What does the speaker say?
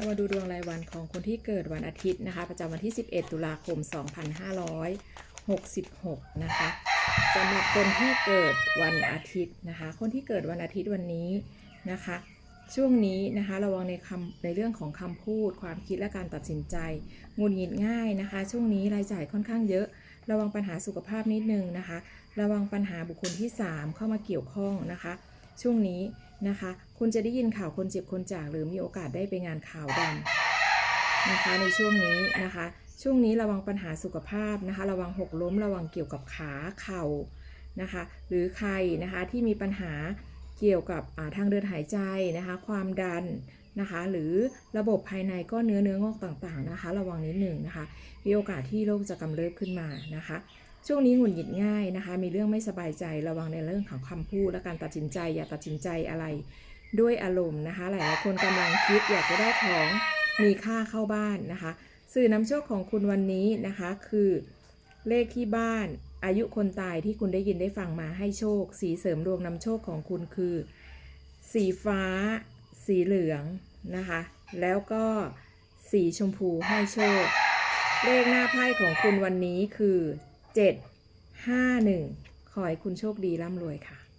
เรามาดูดวงรายวันของคนที่เกิดวันอาทิตย์นะคะ ประจำวันที่ 11 ตุลาคม 2566 นะคะสำหรับคนที่เกิดวันอาทิตย์นะคะ คนที่เกิดวันอาทิตย์วันนี้นะคะ ช่วงนี้นะคะระวังในคำในเรื่องของคำพูด ความคิดและการตัดสินใจงุดหงิดง่ายนะคะ ช่วงนี้รายจ่ายค่อนข้างเยอะ ระวังปัญหาสุขภาพนิดนึงนะคะ ระวังปัญหาบุคคลที่ 3 เข้ามาเกี่ยวข้องนะคะ ช่วงนี้ นะคะ คุณจะได้ยินข่าวคนเจ็บคนจากหรือมีโอกาสได้ไปงานข่าวดำนะคะ ในช่วงนี้นะคะ ช่วงนี้ระวังปัญหาสุขภาพนะคะ ระวังหกล้มระวังเกี่ยวกับขาเข่านะคะ หรือใครนะคะที่มีปัญหาเกี่ยวกับทางเดินหายใจนะคะ ความดันนะคะ หรือระบบภายในก้อนเนื้อเนื้องอกต่างๆนะคะ ระวังนิดหนึ่งนะคะ มีโอกาสที่โรคจะกำเริบขึ้นมานะคะ ช่วงนี้หงุดหงิดง่ายนะคะ มีเรื่องไม่สบายใจระวังในเรื่องของคำพูดและการตัดสินใจ อย่าตัดสินใจอะไรด้วยอารมณ์นะคะ หลายๆคนกำลังคิดอยากจะได้ของมีค่าเข้าบ้านนะคะ สื่อนำโชคของคุณวันนี้นะคะ คือเลขที่บ้าน อายุคนตายที่คุณได้ยินได้ฟังมาให้โชค สีเสริมดวงนำโชคของคุณคือ สีฟ้า สีเหลืองนะคะ แล้วก็สีชมพูให้โชค เลขหน้าไพ่ของคุณวันนี้คือ 7 5 1 ขอให้คุณโชคดีร่ำรวยค่ะ